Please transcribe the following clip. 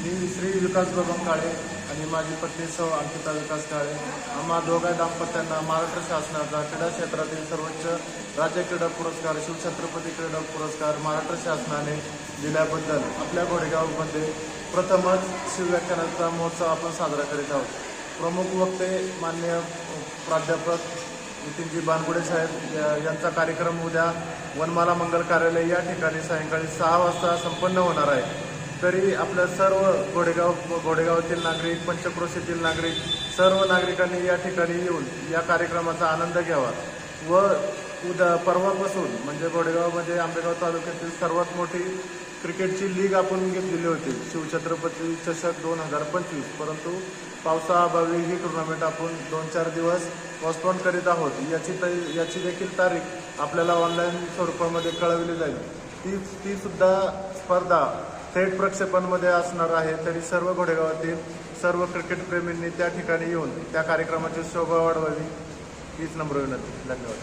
मी श्री विकास बबन काळे आणि माझी पत्नी सौ अंकिता विकास काळे. आम्हा दोघा दाम्पत्यांना महाराष्ट्र शासनाचा क्रीडा क्षेत्रातील सर्वोच्च राज्य क्रीडा पुरस्कार शिवछत्रपती क्रीडा पुरस्कार महाराष्ट्र शासनाने दिल्याबद्दल आपल्या घोडेगावमध्ये प्रथमच शिवव्याख्यानाचा महोत्सव आपण साजरा करीत आहोत. प्रमुख वक्ते मान्य प्राध्यापक नितीनजी बानगुडे साहेब यांचा कार्यक्रम उद्या वनमाला मंगल कार्यालय या ठिकाणी सायंकाळी सहा वाजता संपन्न होणार आहे. तरी आपल्या सर्व घोडेगाव घोडेगावातील नागरिक पंचक्रोशीतील नागरिक सर्व नागरिकांनी या ठिकाणी येऊन या कार्यक्रमाचा आनंद घ्यावा. व उद्या परवापासून म्हणजे घोडेगावमध्ये आंबेगाव तालुक्यातील सर्वात मोठी क्रिकेटची लीग आपण घेतलेली होती शिवछत्रपती चषक दोन हजार पंचवीस. परंतु पावसाअभावी ही टुर्नामेंट आपण दोन चार दिवस पोस्टपोन करीत आहोत. याची त- याची देखील तारीख आपल्याला ऑनलाईन स्वरूपामध्ये कळवली जाईल. ती ती सुद्धा स्पर्धा थेट प्रक्षेपणमध्ये असणार आहे तरी सर्व घोडेगावातील सर्व क्रिकेटप्रेमींनी त्या ठिकाणी येऊन त्या कार्यक्रमाची शोभा वाढवावी. हीच नम्र विनंती. धन्यवाद.